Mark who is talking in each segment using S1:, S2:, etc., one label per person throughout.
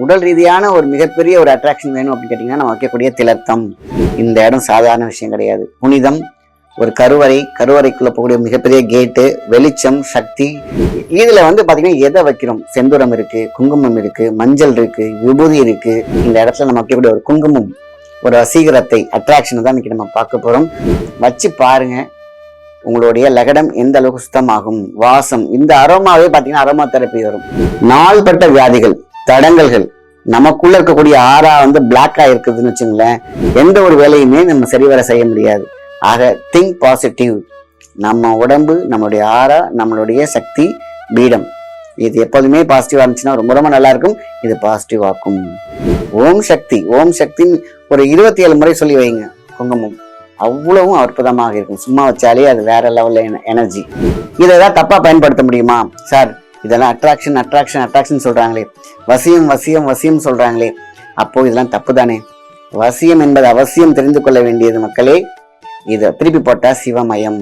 S1: உடல் ரீதியான ஒரு மிகப்பெரிய ஒரு அட்ராக்ஷன் வேணும் அப்படின்னு கேட்டிங்கன்னா நம்ம வைக்கக்கூடிய திலத்தம். இந்த இடம் சாதாரண விஷயம் கிடையாது. புனிதம் ஒரு கருவறை கருவறைக்குள்ள போகக்கூடிய மிகப்பெரிய கேட்டு வெளிச்சம் சக்தி. இதுல வந்து பாத்தீங்கன்னா எதை வைக்கிறோம்? செந்துரம் இருக்கு குங்குமம் இருக்கு மஞ்சள் இருக்கு விபூதி இருக்கு. இந்த இடத்துல நம்ம வைக்கக்கூடிய ஒரு குங்குமம் ஒரு வசீகரத்தை அட்ராக்ஷனை தான் இன்னைக்கு நம்ம பார்க்க போறோம். வச்சு பாருங்க. உங்களுடைய லகடம் எந்த அளவுக்கு சுத்தமாகும்? வாசம். இந்த அரோமாவே பாத்தீங்கன்னா அரோமா தெரப்பி வரும். நாள்பட்ட வியாதிகள். தடங்கல்கள். நமக்குள்ள இருக்கக்கூடிய ஆறா வந்து பிளாக்கா இருக்குதுன்னு வச்சுங்களேன் எந்த ஒரு வேலையுமே நம்ம சரிவர செய்ய முடியாது. ஆக திங்க் பாசிட்டிவ் நம்ம உடம்பு நம்மளுடைய ஆறா நம்மளுடைய சக்தி பீடம். இது எப்போதுமே பாசிட்டிவாக இருந்துச்சுன்னா ரொம்ப ரொம்ப நல்லா இருக்கும். இது பாசிட்டிவ் ஆக்கும். ஓம் சக்தி. ஓம் சக்தின்னு ஒரு இருபத்தி ஏழு முறை சொல்லி வைங்க. குங்குமம். அவ்வளவும் அற்புதமாக இருக்கும். சும்மா வச்சாலே அது வேற லெவலில் எனர்ஜி இதை ஏதாவது தப்பாக பயன்படுத்த முடியுமா? சார் இதெல்லாம் அட்ராக்ஷன் அட்ராக்ஷன் அட்ராக்ஷன் சொல்றாங்களே. வசியம் வசியம் வசியம் சொல்றாங்களே. அப்போ இதெல்லாம் தப்பு தானே வசியம் என்பது அவசியம் தெரிந்து கொள்ள வேண்டியது மக்களே. இதை திருப்பி போட்டா சிவமயம்.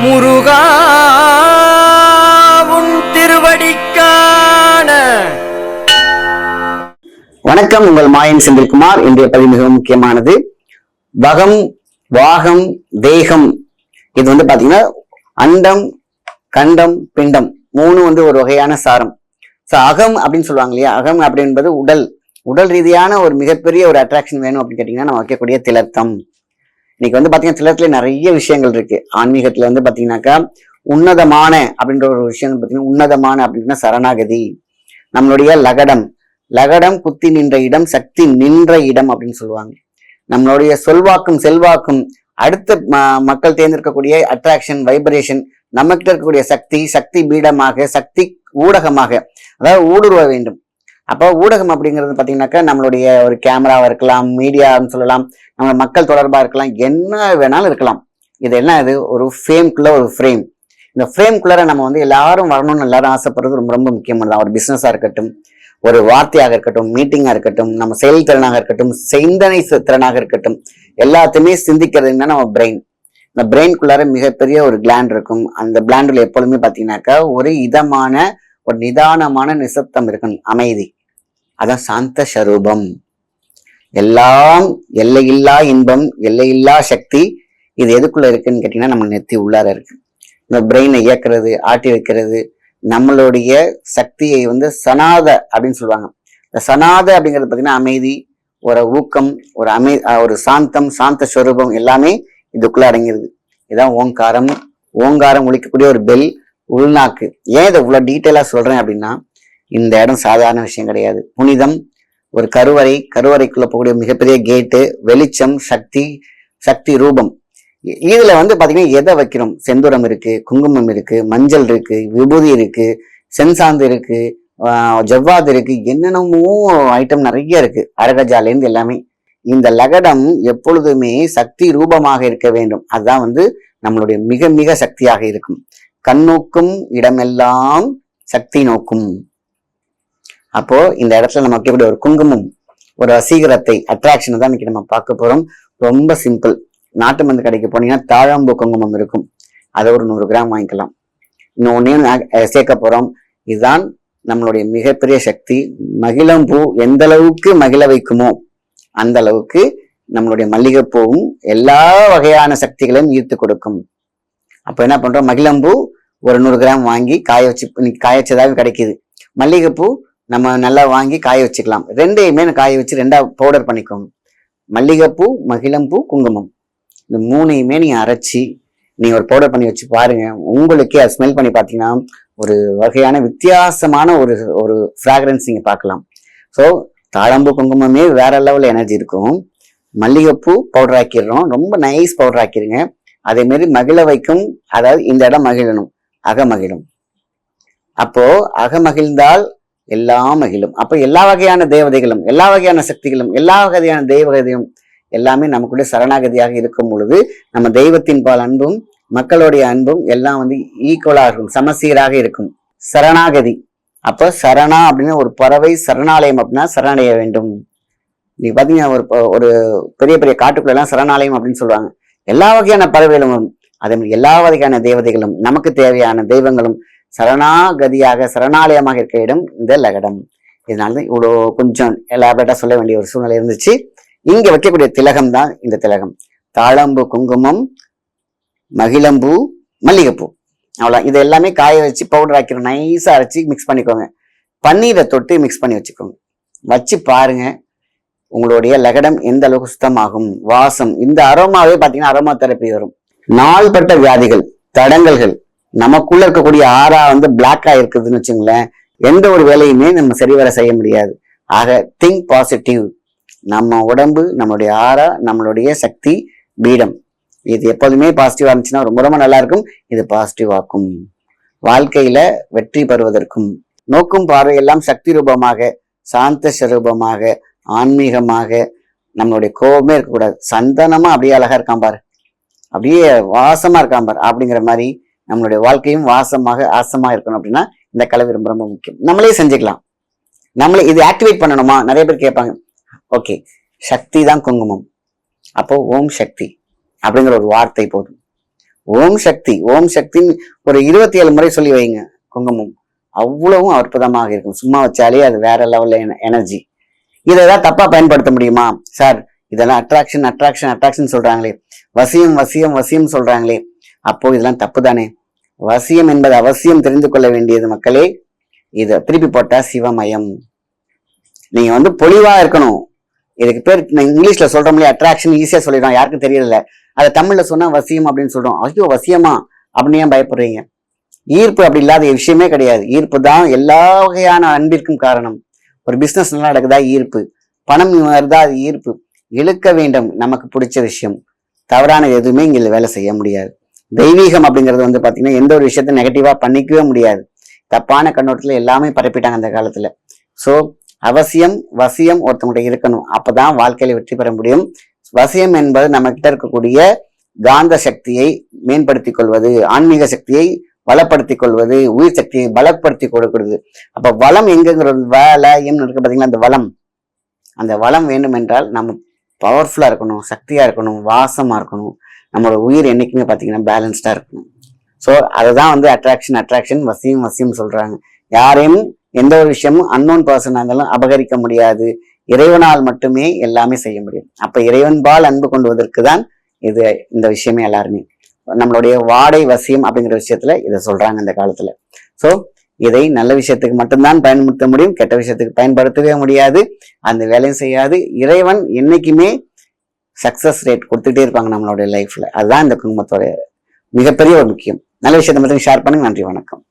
S2: முருகா உன் திருவடிக்கான.
S1: வணக்கம் உங்கள் மாயன் செந்தில்குமார். இன்றைய பதிவு மிகவும் முக்கியமானது. வகம் வாகம் தேகம் இது வந்து பாத்தீங்கன்னா அண்டம் கண்டம் பிண்டம். மூணு வந்து ஒரு வகையான சாரம். ஸோ அகம் அப்படின்னு சொல்லுவாங்க இல்லையா? அகம் அப்படின்பது உடல். உடல் ரீதியான ஒரு மிகப்பெரிய ஒரு அட்ராக்ஷன் வேணும் அப்படின்னு கேட்டிங்கன்னா நம்ம வைக்கக்கூடிய திலத்தம். இன்னைக்கு வந்து பாத்தீங்கன்னா திலத்துல நிறைய விஷயங்கள் இருக்கு. ஆன்மீகத்துல வந்து பாத்தீங்கன்னாக்கா உன்னதமான அப்படின்ற ஒரு விஷயம் பாத்தீங்கன்னா உன்னதமான அப்படின்னா சரணாகதி. நம்மளுடைய லகடம். லகடம் குத்தி நின்ற இடம் சக்தி நின்ற இடம் அப்படின்னு சொல்லுவாங்க. நம்மளுடைய சொல்வாக்கும் செல்வாக்கும் அடுத்த மக்கள் தேர்ந்தெடுக்கக்கூடிய அட்ராக்ஷன் வைப்ரேஷன் நம்மகிட்ட இருக்கக்கூடிய சக்தி சக்தி பீடமாக சக்தி ஊடகமாக அதாவது ஊடுருவ வேண்டும். அப்போ ஊடகம் அப்படிங்கிறது பார்த்தீங்கன்னாக்கா நம்மளுடைய ஒரு கேமராவாக இருக்கலாம் மீடியான்னு சொல்லலாம் நம்ம மக்கள் தொடர்பாக இருக்கலாம் என்ன வேணாலும் இருக்கலாம். இது என்ன இது? ஒரு ஃப்ரேம்குள்ள ஒரு ஃப்ரேம் இந்த ஃப்ரேம்குள்ளார நம்ம வந்து எல்லாரும் வரணும்னு எல்லாரும் ஆசைப்படுறது ரொம்ப ரொம்ப முக்கியமானதான் ஒரு பிஸ்னஸாக இருக்கட்டும் ஒரு வார்த்தையாக இருக்கட்டும் மீட்டிங்கா இருக்கட்டும் நம்ம செயல்திறனாக இருக்கட்டும் சிந்தனை திறனாக இருக்கட்டும் எல்லாத்தையுமே சிந்திக்கிறது நம்ம பிரெயின் இந்த பிரெயின்குள்ளார மிகப்பெரிய ஒரு கிளாண்ட் இருக்கும். அந்த கிளாண்டில் எப்பொழுதுமே பார்த்தீங்கன்னாக்கா ஒரு இதமான ஒரு நிதானமான நிசப்தம் இருக்கணும் அமைதி. அதான் சாந்த ஸ்வரூபம் எல்லாம் எல்லையில்லா இன்பம் எல்லையில்லா சக்தி இது எதுக்குள்ள இருக்குன்னு கேட்டீங்கன்னா நம்ம நெத்தி உள்ளார இருக்கு. இந்த பிரெயினை இயக்குறது ஆட்டி வைக்கிறது நம்மளுடைய சக்தியை வந்து சனாத அப்படின்னு சொல்லுவாங்க. இந்த சனாத அப்படிங்கிறது பார்த்தீங்கன்னா அமைதி ஒரு ஊக்கம் ஒரு அமை ஒரு சாந்தம் சாந்த ஸ்வரூபம் எல்லாமே இதுக்குள்ள அடங்கிருது இதான் ஓங்காரம். ஓங்காரம் ஒழிக்கக்கூடிய ஒரு பெல் உள்நாக்கு. ஏன் இதை இவ்வளோ டீட்டெயிலாக சொல்கிறேன் அப்படின்னா இந்த இடம் சாதாரண விஷயம் கிடையாது. புனிதம் ஒரு கருவறை கருவறைக்குள்ள போகக்கூடிய மிகப்பெரிய கேட்டு வெளிச்சம் சக்தி சக்தி ரூபம். இதுல வந்து பாத்தீங்கன்னா எதை வைக்கிறோம்? செந்தூரம் இருக்கு குங்குமம் இருக்கு மஞ்சள் இருக்கு விபூதி இருக்கு சென்சாந்து இருக்கு ஜவ்வாது இருக்கு என்னென்னமோ ஐட்டம் நிறைய இருக்கு. அரகஜாலேருந்து எல்லாமே. இந்த லகடம் எப்பொழுதுமே சக்தி ரூபமாக இருக்க வேண்டும். அதுதான் வந்து நம்மளுடைய மிக மிக சக்தியாக இருக்கும். கண்ணோக்கும் இடமெல்லாம் சக்தி நோக்கும். அப்போ இந்த இடத்துல நம்ம வைக்கக்கூடிய ஒரு குங்குமம் ஒரு வசீகரத்தை அட்ராக்ஷனை தான் இன்னைக்கு நம்ம பார்க்க போறோம். ரொம்ப சிம்பிள் நாட்டு மருந்து கடைக்கு போனீங்கன்னா தாழம்பூ குங்குமம் இருக்கும். அதை ஒரு நூறு கிராம் வாங்கிக்கலாம். இன்னொன்னே சேர்க்க போகிறோம் இதுதான் நம்மளுடைய மிகப்பெரிய சக்தி. மகிழம்பூ எந்த அளவுக்கு மகிழ வைக்குமோ அந்த அளவுக்கு நம்மளுடைய மல்லிகைப்பூவும் எல்லா வகையான சக்திகளையும் ஈர்த்து கொடுக்கும். அப்போ என்ன பண்ணுறோம் மகிழம்பூ ஒரு நூறு கிராம் வாங்கி காய வச்சு காய வச்சதாவே கிடைக்குது. மல்லிகைப்பூ நம்ம நல்லா வாங்கி காய வச்சுக்கலாம். ரெண்டையுமே காய வச்சு ரெண்டா பவுடர் பண்ணிக்கோங்க. மல்லிகைப்பூ மகிழம்பூ குங்குமம். இந்த மூணையுமே நீ அரைச்சி நீ ஒரு பவுடர் பண்ணி வச்சு பாருங்க. உங்களுக்கே அது ஸ்மெல் பண்ணி பார்த்தீங்கன்னா ஒரு வகையான வித்தியாசமான ஒரு ஒரு ஃப்ராக்ரன்ஸ் நீங்கள் பார்க்கலாம் ஸோ தாழம்பு குங்குமமே வேற லெவல் எனர்ஜி இருக்கும். மல்லிகைப்பூ பவுடர் ஆக்கிடுறோம். ரொம்ப நைஸ் பவுடர் ஆக்கிருங்க அதே மாதிரி மகிழ வைக்கும் அதாவது இந்த இடம் மகிழணும். அகமகிழும் அப்போ அகமகிழ்ந்தால் எல்லாம் மகிழும். அப்போ எல்லா வகையான தேவதைகளும் எல்லா வகையான சக்திகளும் எல்லா வகையான தெய்வகதையும் எல்லாமே நமக்குள்ள சரணாகதியாக இருக்கும் பொழுது நம்ம தெய்வத்தின் பால் அன்பும் மக்களுடைய அன்பும் எல்லாம் வந்து ஈக்குவலாக இருக்கும் சமசீராக இருக்கும். சரணாகதி. அப்போ சரணா அப்படின்னு ஒரு பறவை சரணாலயம் அப்படின்னா சரணடைய வேண்டும். நீ பார்த்தீங்கன்னா ஒரு ஒரு பெரிய பெரிய காட்டுக்குள்ள எல்லாம் சரணாலயம் அப்படின்னு சொல்லுவாங்க. எல்லா வகையான பறவைகளும் வரும் அதே மாதிரி எல்லா வகையான தேவதைகளும் நமக்கு தேவையான தெய்வங்களும் சரணாகதியாக சரணாலயமாக இருக்க இடம் இந்த லகடம். இதனால தான் இவ்வளோ கொஞ்சம் எலாபரேட்டாக சொல்ல வேண்டிய ஒரு சூழ்நிலை இருந்துச்சு. இங்க வைக்கக்கூடிய திலகம் தான் இந்த திலகம். தாழம்பு குங்குமம் மகிழம்பூ மல்லிகைப்பூ. அவ்வளோ. இது எல்லாமே காய வச்சு பவுடர் ஆக்கிடும் நைஸாக அரைச்சி மிக்ஸ் பண்ணிக்கோங்க. பன்னீரை தொட்டு மிக்ஸ் பண்ணி வச்சுக்கோங்க. வச்சு பாருங்க. உங்களுடைய லகடம் எந்த அளவுக்கு சுத்தமாகும்? வாசம். இந்த அரோமாவே பார்த்தீங்கன்னா அரோமா தெரப்பி வரும். நாள்பட்ட வியாதிகள் தடங்கல்கள். நமக்குள்ள இருக்கக்கூடிய ஆறா வந்து பிளாக்கா இருக்குதுன்னு வச்சுங்களேன். எந்த ஒரு வேலையுமே நம்ம சரிவர செய்ய முடியாது. ஆக திங்க் பாசிட்டிவ் நம்ம உடம்பு நம்மளுடைய ஆறா நம்மளுடைய சக்தி பீடம். இது எப்போதுமே பாசிட்டிவாக இருந்துச்சுன்னா ரொம்ப ரொம்ப நல்லா இருக்கும். இது பாசிட்டிவாக்கும் வாழ்க்கையில வெற்றி பெறுவதற்கும் நோக்கும் பார்வை எல்லாம் சக்தி ரூபமாக சாந்த ஸ்வரூபமாக ஆன்மீகமாக நம்மளுடைய கோபமே இருக்கக்கூடாது. சந்தனமா அப்படியே அழகா இருக்கான் பாரு. அப்படியே வாசமா இருக்கான் பாரு. அப்படிங்கிற மாதிரி நம்மளுடைய வாழ்க்கையும் வாசமாக ஆசமா இருக்கணும் அப்படின்னா இந்த கலவை ரொம்ப ரொம்ப முக்கியம். நம்மளே செஞ்சுக்கலாம். நம்மளே இது ஆக்டிவேட் பண்ணணுமா? நிறைய பேர் கேட்பாங்க. ஓகே. சக்தி தான் குங்குமம். அப்போ ஓம் சக்தி அப்படிங்கிற ஒரு வார்த்தை போதும். ஓம் சக்தி ஓம் சக்தின்னு ஒரு இருபத்தி ஏழு முறை சொல்லி வைங்க. குங்குமம் அவ்வளவும் அற்புதமாக இருக்கும். சும்மா வச்சாலே அது வேற லெவல்ல எனர்ஜி இதை ஏதாவது தப்பா பயன்படுத்த முடியுமா? சார் இதெல்லாம் அட்ராக்ஷன் அட்ராக்ஷன் அட்ராக்ஷன் சொல்றாங்களே. வசியம் வசியம் வசியம் சொல்றாங்களே. அப்போ இதெல்லாம் தப்பு தானே வசியம் என்பது அவசியம் தெரிந்து கொள்ள வேண்டியது மக்களே. இதை திருப்பி போட்டா சிவமயம். நீங்க வந்து பொலிவா இருக்கணும். இதுக்கு பேர் நான் இங்கிலீஷில் சொல்கிறோம் இல்லையா அட்ராக்ஷன் ஈஸியாக சொல்லிடுறோம் யாருக்கும் தெரியல அதை தமிழில் சொன்னா வசியம் அப்படின்னு சொல்கிறோம் ஐயோ வசியமா? அப்படின்னு ஏன் பயப்படுறீங்க? ஈர்ப்பு அப்படி இல்லாத விஷயமே கிடையாது. ஈர்ப்பு தான் எல்லா வகையான அன்பிற்கும் காரணம். ஒரு பிசினஸ் நல்லா நடக்குதா? ஈர்ப்பு. பணம் வருதா? அது ஈர்ப்பு. இழுக்க வேண்டும். நமக்கு பிடிச்ச விஷயம். தவறான எதுவுமே இங்க வேலை செய்ய முடியாது. தெய்வீகம் அப்படிங்கிறது வந்து பாத்தீங்கன்னா எந்த ஒரு விஷயத்த நெகட்டிவா பண்ணிக்கவே முடியாது. தப்பான கண்ணோட்டத்தில் எல்லாமே பரப்பிட்டாங்க அந்த காலத்துல. சோ அவசியம் வசியம் ஒருத்தவங்கள்ட்ட இருக்கணும். அப்பதான் வாழ்க்கையில வெற்றி பெற முடியும். வசியம் என்பது நம்ம கிட்ட இருக்கக்கூடிய காந்த சக்தியை மேம்படுத்திக் கொள்வது ஆன்மீக சக்தியை வளப்படுத்திக் கொள்வது உயிர் சக்தியை பலப்படுத்தி கொடுக்கிறது. அப்ப வளம் எங்கங்கிறது? வேலைன்னு இருக்கு பாத்தீங்களா? அந்த வளம். அந்த வளம் வேண்டும் என்றால் நம்ம பவர்ஃபுல்லா இருக்கணும் சக்தியா இருக்கணும் வாசமா இருக்கணும். நம்மளோட உயிர் என்னைக்குமே பாத்தீங்கன்னா பேலன்ஸ்டா இருக்கணும். ஸோ அதுதான் வந்து அட்ராக்ஷன் அட்ராக்ஷன் வசியம் வசியம் சொல்றாங்க. யாரையும் எந்த ஒரு விஷயமும் அன்னோன் பர்சன் இருந்தாலும் அபகரிக்க முடியாது. இறைவனால் மட்டுமே எல்லாமே செய்ய முடியும். அப்ப இறைவன்பால் அன்பு கொண்டுவதற்கு தான் இது இந்த விஷயமே எல்லாருமே. நம்மளுடைய வாடை வசியம் அப்படிங்கிற விஷயத்துல இதை சொல்றாங்க இந்த காலத்துல. சோ இதை நல்ல விஷயத்துக்கு மட்டும்தான் பயன்படுத்த முடியும் கெட்ட விஷயத்துக்கு பயன்படுத்தவே முடியாது அந்த வேலையும் செய்யாது. இறைவன் என்னைக்குமே சக்சஸ் ரேட் கொடுத்துட்டே இருப்பாங்க நம்மளுடைய லைஃப்ல அதுதான் இந்த குடும்பத்தோட மிகப்பெரிய ஒரு முக்கியம். நல்ல விஷயத்தை மட்டும் ஷேர் பண்ணுங்க. நன்றி வணக்கம்.